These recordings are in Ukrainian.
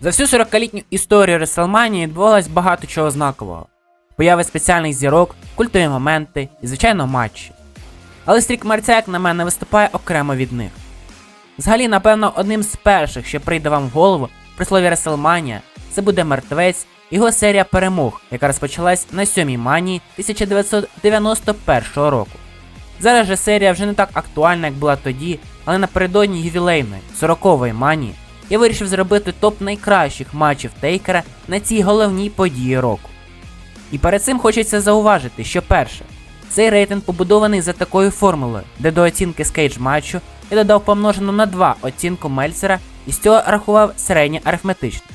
За всю 40-літню історію Реслманії відбувалось багато чого знакового. Появи спеціальних зірок, культові моменти і, звичайно, матчі. Але стрік мерця, як на мене, виступає окремо від них. Взагалі, напевно, одним з перших, що прийде вам в голову при слові Реселманія, це буде мертвець, його серія перемог, яка розпочалась на сьомій манії 1991 року. Зараз же серія вже не так актуальна, як була тоді, але напередодні ювілейної 40-ї манії я вирішив зробити топ найкращих матчів Тейкера на цій головній події року. І перед цим хочеться зауважити, що перше, цей рейтинг побудований за такою формулою, де до оцінки скейдж матчу я додав помножену на 2 оцінку Мельцера і з цього рахував середнє арифметичне.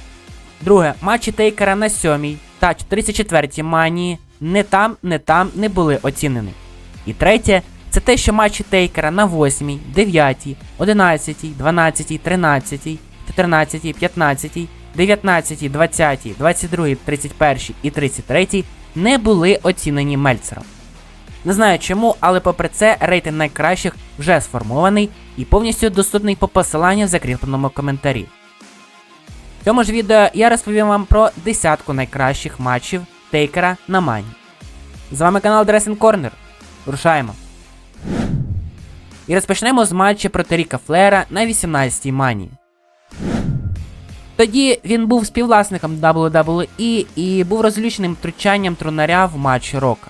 Друге, матчі Тейкера на 7 та 34 манії не там, не там не були оцінені. І третє, це те, що матчі Тейкера на 8, 9, 11, 12, 13, 14, 15, 19, 20, 22, 31 і 33 не були оцінені Мельцером. Не знаю чому, але попри це рейтинг найкращих вже сформований і повністю доступний по посиланню в закріпленому коментарі. В цьому ж відео я розповім вам про десятку найкращих матчів Тейкера на Мані. З вами канал Dressing Corner. Рушаємо. І розпочнемо з матча проти Ріка Флера на 18-й мані. Тоді він був співвласником WWE і був розлюченим втручанням трунаря в матчі Рока.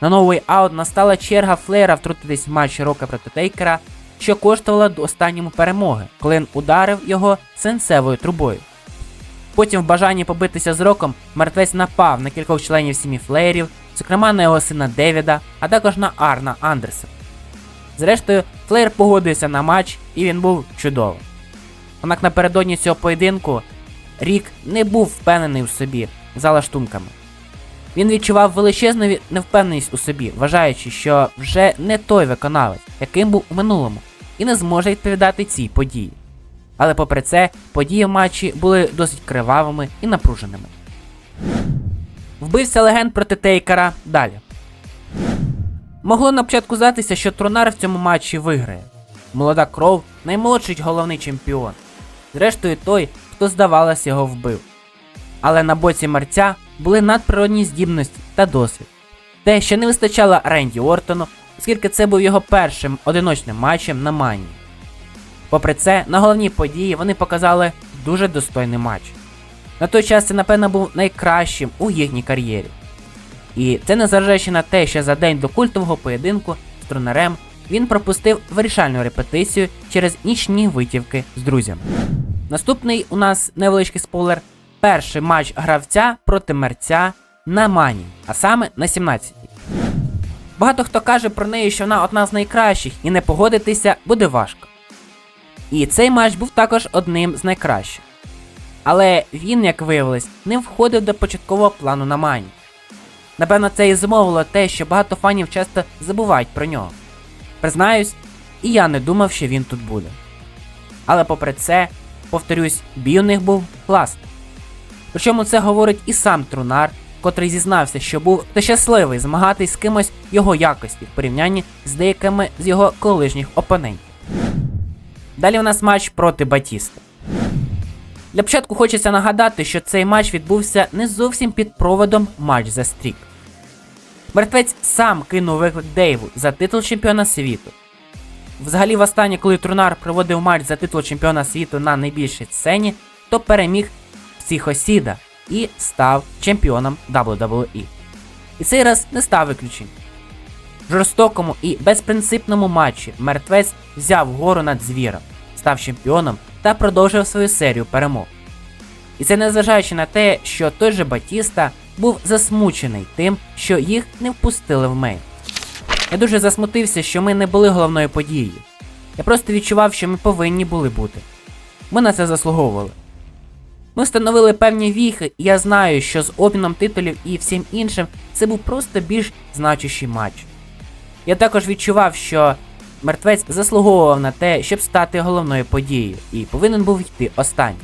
На новий аут настала черга Флеєра втрутитись в матч Рока проти Тейкера, що коштувало до останньому перемоги, коли він ударив його сенсевою трубою. Потім, в бажанні побитися з Роком, мертвець напав на кількох членів сім'ї Флеєрів, зокрема на його сина Девіда, а також на Арна Андерса. Зрештою, Флеєр погодився на матч і він був чудовим. Однак напередодні цього поєдинку Рік не був впевнений у собі за лаштунками. Він відчував величезну невпевненість у собі, вважаючи, що вже не той виконавець, яким був у минулому, і не зможе відповідати цій події. Але попри це, події в матчі були досить кривавими і напруженими. Вбився легенд проти Тейкера далі. Могло на початку здатися, що Тронар в цьому матчі виграє. Молода кров наймолодший головний чемпіон. Зрештою, той, хто здавалось, його вбив. Але на боці мерця були надприродні здібності та досвід. Те, що не вистачало Ренді Ортону, оскільки це був його першим одиночним матчем на Мані. Попри це, на головній події вони показали дуже достойний матч. На той час це, напевно, був найкращим у їхній кар'єрі. І це незважаючи на те, що за день до культового поєдинку з тренерем він пропустив вирішальну репетицію через нічні витівки з друзями. Наступний у нас невеличкий спойлер. Перший матч гравця проти мерця на мані, а саме на 17-й. Багато хто каже про неї, що вона одна з найкращих, і не погодитися буде важко. І цей матч був також одним з найкращих. Але він, як виявилось, не входив до початкового плану на мані. Напевно, це і зумовило те, що багато фанів часто забувають про нього. Признаюсь, і я не думав, що він тут буде. Але попри це, повторюсь, бій у них був класний. Причому це говорить і сам Трунар, котрий зізнався, що був та щасливий змагатись з кимось його якості в порівнянні з деякими з його колишніх опонентів. Далі у нас матч проти Батіста. Для початку хочеться нагадати, що цей матч відбувся не зовсім під проводом матч за стрік. Мертвець сам кинув виклик Дейву за титул чемпіона світу. Взагалі, востаннє, коли Трунар проводив матч за титул чемпіона світу на найбільшій сцені, то переміг Психосіда і став чемпіоном WWE. І цей раз не став виключенням. В жорстокому і безпринципному матчі мертвець взяв гору над звіром, став чемпіоном та продовжив свою серію перемог. І це незважаючи на те, що той же Батіста був засмучений тим, що їх не впустили в мейн. Я дуже засмутився, що ми не були головною подією. Я просто відчував, що ми повинні були бути. Ми на це заслуговували. Ми встановили певні віхи, і я знаю, що з обміном титулів і всім іншим це був просто більш значущий матч. Я також відчував, що мертвець заслуговував на те, щоб стати головною подією, і повинен був йти останній.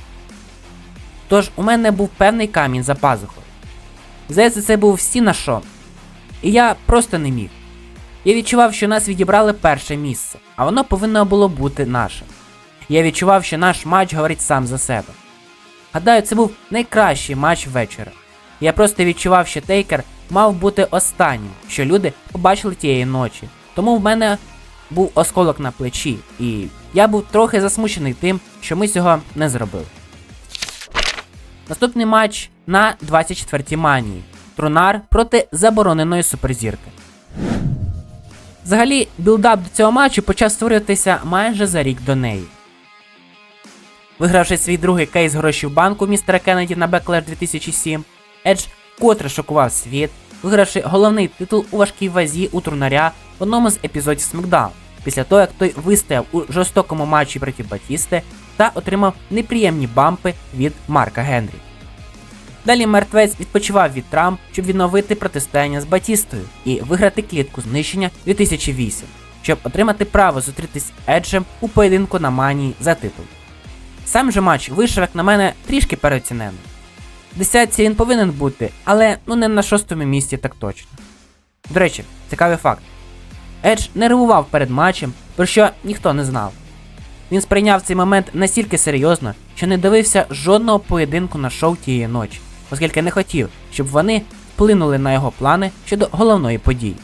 Тож у мене був певний камінь за пазухою. Здається, це був Сіна Шон. І я просто не міг. Я відчував, що нас відібрали перше місце, а воно повинно було бути нашим. Я відчував, що наш матч говорить сам за себе. Гадаю, це був найкращий матч вечора. Я просто відчував, що Тейкер мав бути останнім, що люди побачили тієї ночі. Тому в мене був осколок на плечі, і я був трохи засмучений тим, що ми цього не зробили. Наступний матч на 24-й манії. Трунар проти забороненої суперзірки. Взагалі, білдап до цього матчу почав створюватися майже за рік до неї. Вигравши свій другий кейс грошей в банку містера Кеннеді на Backlash 2007, Едж котре шокував світ, вигравши головний титул у важкій вазі у трунаря в одному з епізодів SmackDown, після того як той вистояв у жорстокому матчі проти Батісти та отримав неприємні бампи від Марка Генрі. Далі мертвець відпочивав від травм, щоб відновити протистояння з Батістою і виграти клітку знищення 2008, щоб отримати право зустрітись з Еджем у поєдинку на манії за титул. Сам же матч вийшов, як на мене, трішки переоцінений. В десятці він повинен бути, але ну не на шостому місці так точно. До речі, цікавий факт. Едж не реагував перед матчем, про що ніхто не знав. Він сприйняв цей момент настільки серйозно, що не дивився жодного поєдинку на шоу тієї ночі, оскільки не хотів, щоб вони вплинули на його плани щодо головної події.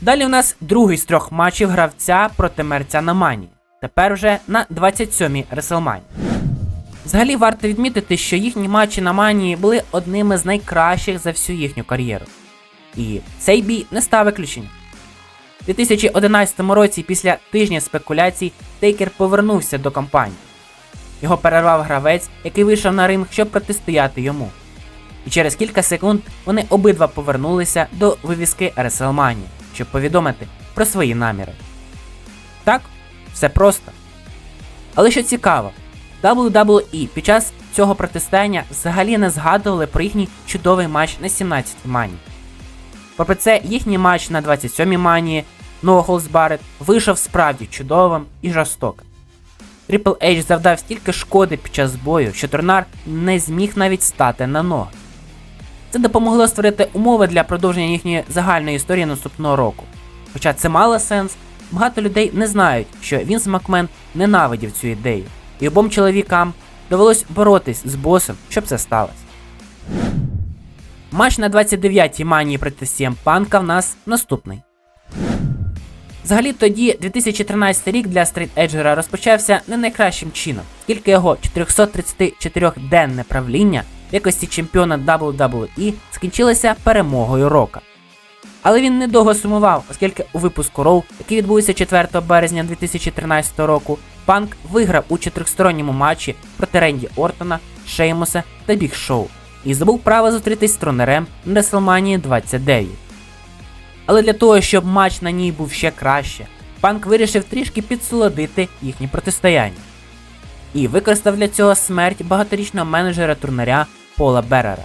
Далі у нас другий з трьох матчів гравця проти мерця на мані. Тепер вже на 27-й Реселмані. Взагалі варто відмітити, що їхні матчі на манії були одними з найкращих за всю їхню кар'єру. І цей бій не став виключенням. У 2011 році, після тижня спекуляцій, Тейкер повернувся до компанії. Його перервав гравець, який вийшов на ринг, щоб протистояти йому. І через кілька секунд вони обидва повернулися до вивіски WrestleMania, щоб повідомити про свої наміри. Так, все просто. Але що цікаво, WWE під час цього протистояння взагалі не згадували про їхній чудовий матч на 17 мані. Попри це, їхній матч на 27-й манії Holds вийшов справді чудовим і жорстоким. Triple H завдав стільки шкоди під час бою, що Торнар не зміг навіть стати на ноги. Це допомогло створити умови для продовження їхньої загальної історії наступного року. Хоча це мало сенс, багато людей не знають, що Вінс Макмен ненавидів цю ідею, і обом чоловікам довелось боротись з босом, щоб це сталося. Матч на 29-й манії проти CM Панка в нас наступний. Взагалі тоді 2013 рік для Стріт Еджера розпочався не найкращим чином, оскільки його 434-денне правління в якості чемпіона WWE скінчилося перемогою Рока. Але він недовго сумував, оскільки у випуску Роу, який відбувся 4 березня 2013 року, Панк виграв у чотирьохсторонньому матчі проти Ренді Ортона, Шеймуса та Біг Шоу і здобув право зустрітись з тронерем на WrestleMania 29. Але для того, щоб матч на ній був ще краще, Панк вирішив трішки підсолодити їхнє протистояння. І використав для цього смерть багаторічного менеджера турнаря Пола Берера.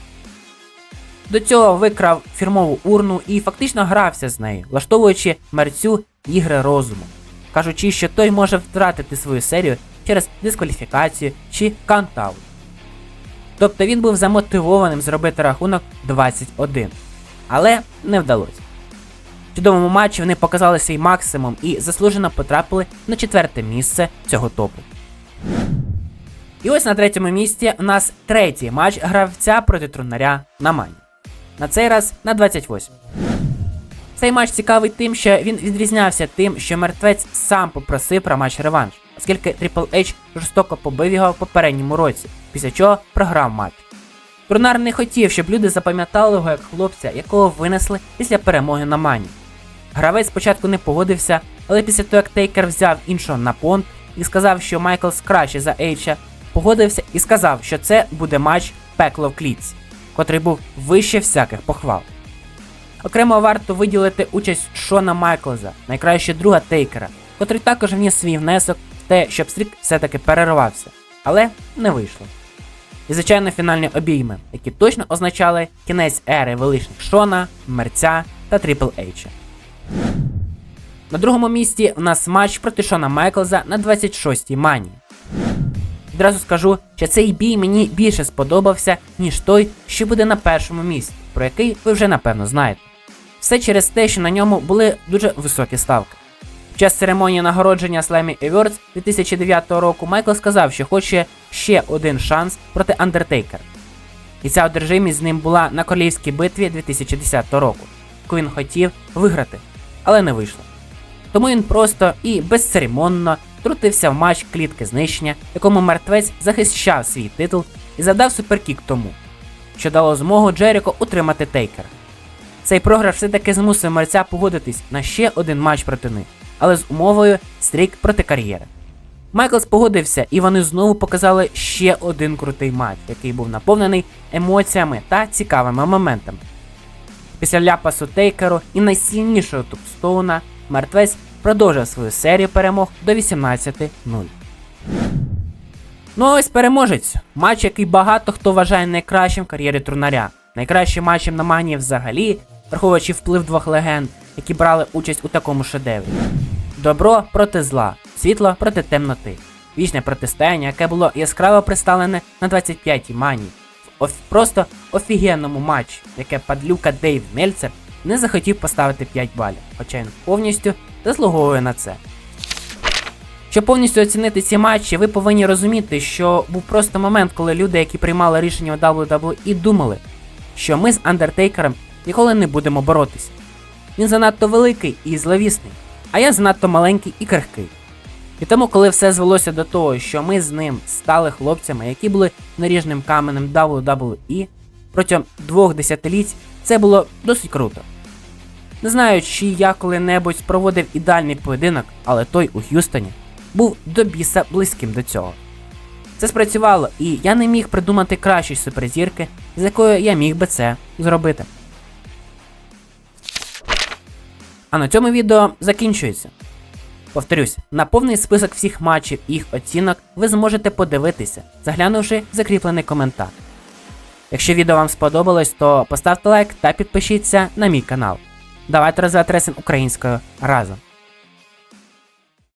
До цього викрав фірмову урну і фактично грався з нею, влаштовуючи мерцю ігри розуму, кажучи, що той може втратити свою серію через дискваліфікацію чи кантаут. Тобто він був замотивованим зробити рахунок 21, але не вдалося. В чудовому матчі вони показали свій максимум і заслужено потрапили на четверте місце цього топу. І ось на третьому місці у нас третій матч гравця проти трунаря на мані. На цей раз на 28. Цей матч цікавий тим, що він відрізнявся тим, що мертвець сам попросив про матч реванш, оскільки Triple H жорстоко побив його в попередньому році, після чого програв матч. Трунар не хотів, щоб люди запам'ятали його як хлопця, якого винесли після перемоги на мані. Гравець спочатку не погодився, але після того, як Тейкер взяв іншого на понт і сказав, що Майклс краще за Ейча, погодився і сказав, що це буде матч пекло в клітці, котрий був вище всяких похвал. Окремо варто виділити участь Шона Майклза, найкращого друга Тейкера, котрий також вніс свій внесок в те, щоб стрік все-таки перервався, але не вийшло. І, звичайно, фінальні обійми, які точно означали кінець ери величних Шона, Мерця та Трипл Ейча. На другому місці в нас матч проти Шона Майклза на 26-й мані. Відразу скажу, що цей бій мені більше сподобався, ніж той, що буде на першому місці, про який ви вже напевно знаєте. Все через те, що на ньому були дуже високі ставки. Під час церемонії нагородження Slammy Awards 2009 року Майкл сказав, що хоче ще один шанс проти Андертейкера. І ця одержимість з ним була на королівській битві 2010 року, яку він хотів виграти, але не вийшло. Тому він просто і безцеремонно втрутився в матч клітки знищення, якому мертвець захищав свій титул і задав суперкік тому, що дало змогу Джеріко утримати Тейкера. Цей програш все-таки змусив мерця погодитись на ще один матч проти них, але з умовою стрік проти кар'єри. Майклс погодився, і вони знову показали ще один крутий матч, який був наповнений емоціями та цікавими моментами. Після ляпасу Тейкеру і найсильнішого тупстоуна мертвець продовжив свою серію перемог до 18-0. Ну а ось переможець. Матч, який багато хто вважає найкращим в кар'єрі трунаря. Найкращим матчем на Магнії взагалі, враховуючи вплив двох легенд, які брали участь у такому шедеврі. Добро проти зла, світло проти темноти. Вічне протистояння, яке було яскраво представлене на 25-й манії. В оф- просто офігенному матчі, яке падлюка Дейв Мельцер не захотів поставити 5 балів, хоча він повністю заслуговує на це. Щоб повністю оцінити ці матчі, ви повинні розуміти, що був просто момент, коли люди, які приймали рішення у WWE, думали, що ми з Андертейкером ніколи не будемо боротися. Він занадто великий і зловісний, а я занадто маленький і крихкий. І тому, коли все звелося до того, що ми з ним стали хлопцями, які були наріжним каменем WWE, протягом двох десятиліть це було досить круто. Не знаю, чи я коли-небудь проводив ідеальний поєдинок, але той у Х'юстоні був до біса близьким до цього. Це спрацювало, і я не міг придумати кращої суперзірки, з якою я міг би це зробити. А на цьому відео закінчується. Повторюсь, на повний список всіх матчів і їх оцінок ви зможете подивитися, заглянувши в закріплений коментар. Якщо відео вам сподобалось, то поставте лайк та підпишіться на мій канал. Давайте розвивати ресинг українською разом.